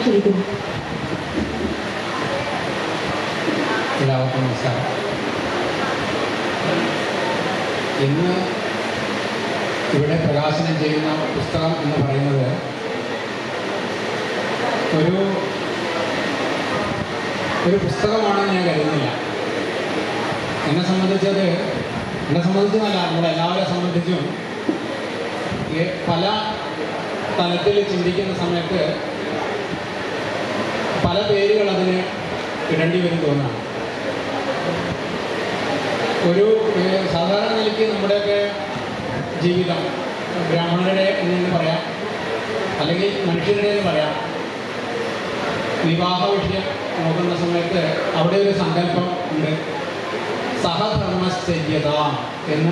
ക്ഷണിക്കുന്നു എല്ലാവർക്കും നമസ്കാരം. ഇന്ന് ഇവിടെ പ്രകാശനം ചെയ്യുന്ന പുസ്തകം എന്ന് പറയുന്നത് ഒരു ഒരു പുസ്തകമാണെന്ന് ഞാൻ കരുതുന്നില്ല. എന്നെ സംബന്ധിച്ചത് എന്നെ സംബന്ധിച്ചതല്ല നമ്മളെ എല്ലാവരെ സംബന്ധിച്ചും പല തലത്തിൽ ചിന്തിക്കുന്ന സമയത്ത് പല പേരുകൾ അതിന് ഇടേണ്ടി വരും തോന്നാണ് ഒരു സാധാരണ നിലയ്ക്ക് നമ്മുടെയൊക്കെ ജീവിതം ബ്രാഹ്മണരുടെ എന്ന് പറയാം. അല്ലെങ്കിൽ മനുഷ്യരുടെ എന്ന് പറയാം. വിവാഹ വിഷയം നോക്കുന്ന സമയത്ത് അവിടെ ഒരു സങ്കല്പം ഉണ്ട്. സഹധർമ്മസ്ഥര്യത എന്ന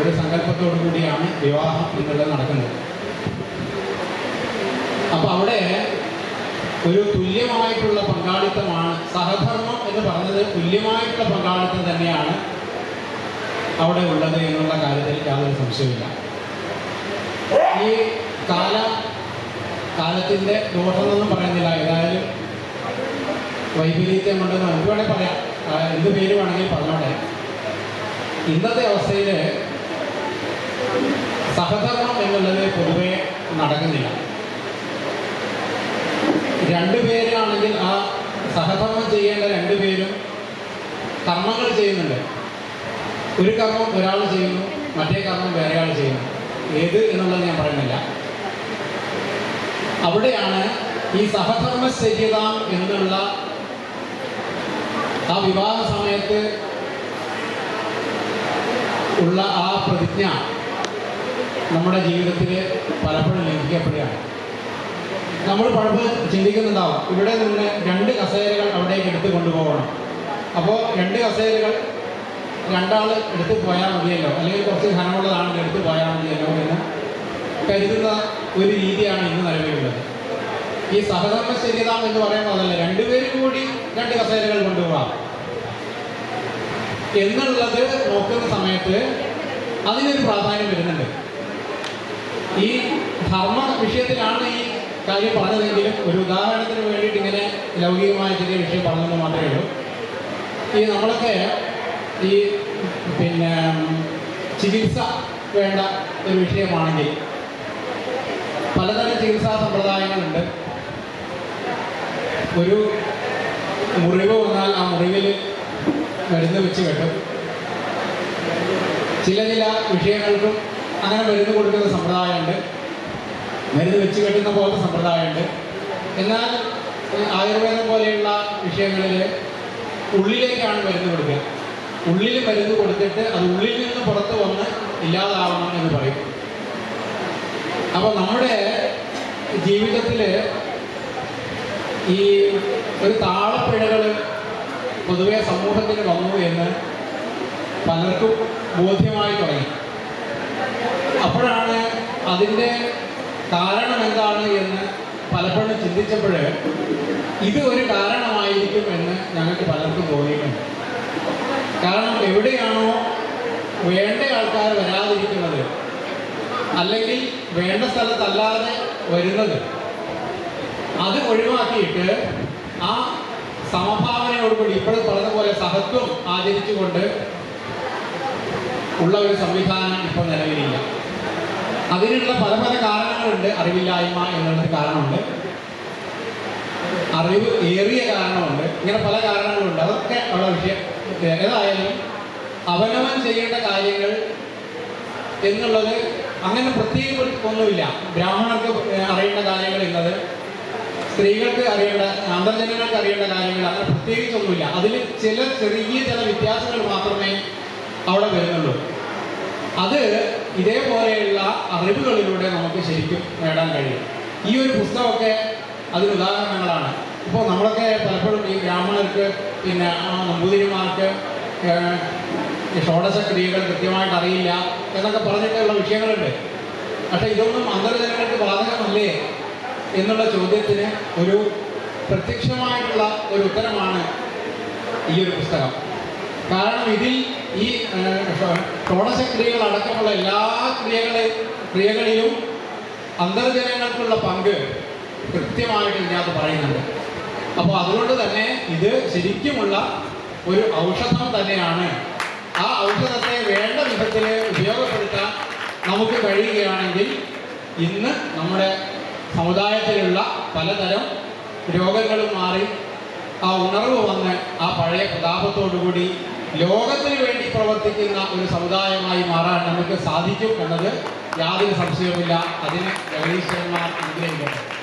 ഒരു സങ്കല്പത്തോടു കൂടിയാണ് വിവാഹം എന്നുള്ളത് നടക്കുന്നത്. അപ്പോൾ അവിടെ ഒരു തുല്യമായിട്ടുള്ള പങ്കാളിത്തമാണ് സഹധർമ്മം എന്ന് പറഞ്ഞത് തുല്യമായിട്ടുള്ള പങ്കാളിത്തം തന്നെയാണ് അവിടെ ഉള്ളത് എന്നുള്ള കാര്യത്തിൽ യാതൊരു സംശയമില്ല ഈ കാല കാലത്തിന്റെ ദോഷമൊന്നും പറയുന്നില്ല. ഏതായാലും വൈപരീത്യം കൊണ്ടെന്ന് നമുക്ക് വേണേൽ പറയാം. എന്ത് പേര് വേണമെങ്കിൽ പറഞ്ഞോട്ടെ. ഇന്നത്തെ അവസ്ഥയിൽ സഹധർമ്മം എന്നുള്ളത് പൊതുവെ നടക്കുന്നില്ല. രണ്ടുപേരാണെങ്കിൽ ആ സഹധർമ്മം ചെയ്യേണ്ട രണ്ടുപേരും കർമ്മങ്ങൾ ചെയ്യുന്നുണ്ട്. ഒരു കർമ്മം ഒരാൾ ചെയ്യുന്നു മറ്റേ കർമ്മം വേറെ ആൾ ചെയ്യുന്നു. ഏത് എന്നുള്ളത് ഞാൻ പറയുന്നില്ല. അവിടെയാണ് ഈ സഹധർമ്മശര്യത എന്നുള്ള ആ വിവാഹ സമയത്ത് ഉള്ള ആ പ്രതിജ്ഞ നമ്മുടെ ജീവിതത്തിൽ പലപ്പോഴും ലംഘിക്കപ്പെടുകയാണ്. നമ്മൾ പലപ്പോഴും ചിന്തിക്കുന്നുണ്ടാവും ഇവിടെ നിന്ന് രണ്ട് കസേരകൾ അവിടേക്ക് എടുത്തു കൊണ്ടുപോകണം. അപ്പോൾ രണ്ട് കസേരകൾ രണ്ടാൾ എടുത്തു പോയാൽ മതിയല്ലോ. അല്ലെങ്കിൽ കുറച്ച് ധനമുള്ളതാണ് എടുത്തു പോയാൽ മതിയല്ലോ എന്ന് കരുതുന്ന ഒരു രീതിയാണ് ഇന്ന് നിലവിലുള്ളത്. ഈ സഹധർമ്മ ശരിയത എന്ന് പറയുമ്പോൾ അതല്ല രണ്ടുപേരും കൂടി രണ്ട് കസേരകൾ കൊണ്ടുപോകാം. എന്നുള്ളത് നോക്കുന്ന സമയത്ത് അതിനൊരു പ്രാധാന്യം വരുന്നുണ്ട്. ഈ ധർമ്മ വിഷയത്തിലാണ് ഈ കാര്യം പറഞ്ഞതെങ്കിലും ഒരു ഉദാഹരണത്തിന് വേണ്ടിയിട്ട് ഇങ്ങനെ ലൗകികമായ ചെറിയ വിഷയം പറഞ്ഞെന്ന് മാത്രമേ ഉള്ളൂ. ഈ നമ്മളൊക്കെ ഈ പിന്നെ ചികിത്സ വേണ്ട ഒരു വിഷയമാണെങ്കിൽ പലതരം ചികിത്സാ സമ്പ്രദായങ്ങളുണ്ട്. ഒരു മുറിവ് വന്നാൽ ആ മുറിവിൽ മരുന്ന് വെച്ച് കെട്ടും. ചില ചില വിഷയങ്ങൾക്കും അങ്ങനെ മരുന്ന് കൊടുക്കുന്ന സമ്പ്രദായമുണ്ട്. മരുന്ന് വെച്ച് കെട്ടുന്ന പോലത്തെ സമ്പ്രദായമുണ്ട്. എന്നാൽ ആയുർവേദം പോലെയുള്ള വിഷയങ്ങളിൽ ഉള്ളിലേക്കാണ് മരുന്ന് കൊടുക്കുക. ഉള്ളിൽ മരുന്ന് കൊടുത്തിട്ട് അത് ഉള്ളിൽ നിന്ന് പുറത്ത് വന്ന് ഇല്ലാതാവണം എന്ന് പറയും. അപ്പോൾ നമ്മുടെ ജീവിതത്തിൽ ഈ ഒരു താളപ്പിഴകൾ പൊതുവെ സമൂഹത്തിന് വന്നു എന്ന് പലർക്കും ബോധ്യമായി തുടങ്ങി. അപ്പോഴാണ് അതിന്റെ കാരണം എന്താണ് എന്ന് പലപ്പോഴും ചിന്തിച്ചപ്പോൾ ഇത് ഒരു കാരണമായിരിക്കും എന്ന് ഞങ്ങൾക്ക് പലർക്കും തോന്നിയിട്ടുണ്ട്. കാരണം എവിടെയാണോ വേണ്ട ആൾക്കാർ വരാതിരിക്കുന്നത് അല്ലെങ്കിൽ വേണ്ട സ്ഥലത്തല്ലാതെ വരുന്നത് അത് ഒഴിവാക്കിയിട്ട് ആ സമഭാവനയോടുകൂടി ഇപ്പോഴും പറഞ്ഞതുപോലെ സഹത്വം ആചരിച്ചുകൊണ്ട് ഉള്ള ഒരു സംവിധാനം ഇപ്പോൾ നിലവിലില്ല. അതിനുള്ള പല പല കാരണങ്ങളുണ്ട്. അറിവില്ലായ്മ എന്നുള്ളൊരു കാരണമുണ്ട്. അറിവ് ഏറിയ കാരണമുണ്ട്. ഇങ്ങനെ പല കാരണങ്ങളുണ്ട്. അതൊക്കെ ഉള്ള വിഷയം. ഏതായാലും അവനവൻ ചെയ്യേണ്ട കാര്യങ്ങൾ എന്നുള്ളത് അങ്ങനെ പ്രത്യേകം ഒന്നുമില്ല ബ്രാഹ്മണർക്ക് അറിയേണ്ട കാര്യങ്ങൾ എന്നത് സ്ത്രീകൾക്ക് അറിയേണ്ട അന്തർജനങ്ങൾക്ക് അറിയേണ്ട കാര്യങ്ങൾ അങ്ങനെ പ്രത്യേകിച്ചൊന്നുമില്ല. അതിൽ ചില ചെറിയ ചില വ്യത്യാസങ്ങൾ മാത്രമേ അവിടെ വരുന്നുള്ളൂ. അത് ഇതേപോലെയുള്ള അറിവുകളിലൂടെ നമുക്ക് ശരിക്കും നേടാൻ കഴിയും. ഈ ഒരു പുസ്തകമൊക്കെ അതിന് ഉദാഹരണങ്ങളാണ്. ഇപ്പോൾ നമ്മളൊക്കെ പലപ്പോഴും ഈ ബ്രാഹ്മണർക്ക് പിന്നെ നമ്പൂതിരിമാർക്ക് ഷോഡശ ക്രിയകൾ കൃത്യമായിട്ട് അറിയില്ല എന്നൊക്കെ പറഞ്ഞിട്ടുള്ള വിഷയങ്ങളുണ്ട്. പക്ഷേ ഇതൊന്നും അന്തർജനങ്ങൾക്ക് ബാധകമല്ലേ എന്നുള്ള ചോദ്യത്തിന് ഒരു പ്രത്യക്ഷമായിട്ടുള്ള ഒരു ഉത്തരമാണ് ഈ ഒരു പുസ്തകം. കാരണം ഇതിൽ ഈ അടക്കമുള്ള എല്ലാ ക്രിയകളെ ക്രിയകളിലും അന്തർജനങ്ങൾക്കുള്ള പങ്ക് കൃത്യമായിട്ട് ഇതിനകത്ത് പറയുന്നുണ്ട്. അപ്പോൾ അതുകൊണ്ട് തന്നെ ഇത് ശരിക്കുമുള്ള ഒരു ഔഷധം തന്നെയാണ്. ആ ഔഷധത്തെ വേണ്ട വിധത്തിൽ ഉപയോഗപ്പെടുത്താൻ നമുക്ക് കഴിയുകയാണെങ്കിൽ ഇന്ന് നമ്മുടെ സമുദായത്തിലുള്ള പലതരം രോഗങ്ങളും മാറി ആ ഉണർവ് വന്ന് ആ പഴയ പ്രതാപത്തോടുകൂടി ലോകത്തിന് വേണ്ടി പ്രവർത്തിക്കുന്ന ഒരു സമുദായമായി മാറാൻ നമുക്ക് സാധിക്കും എന്നത് യാതൊരു സംശയവുമില്ല. അതിന് ജഗദീശ്വരന്മാർ അനുഗ്രഹിക്കട്ടെ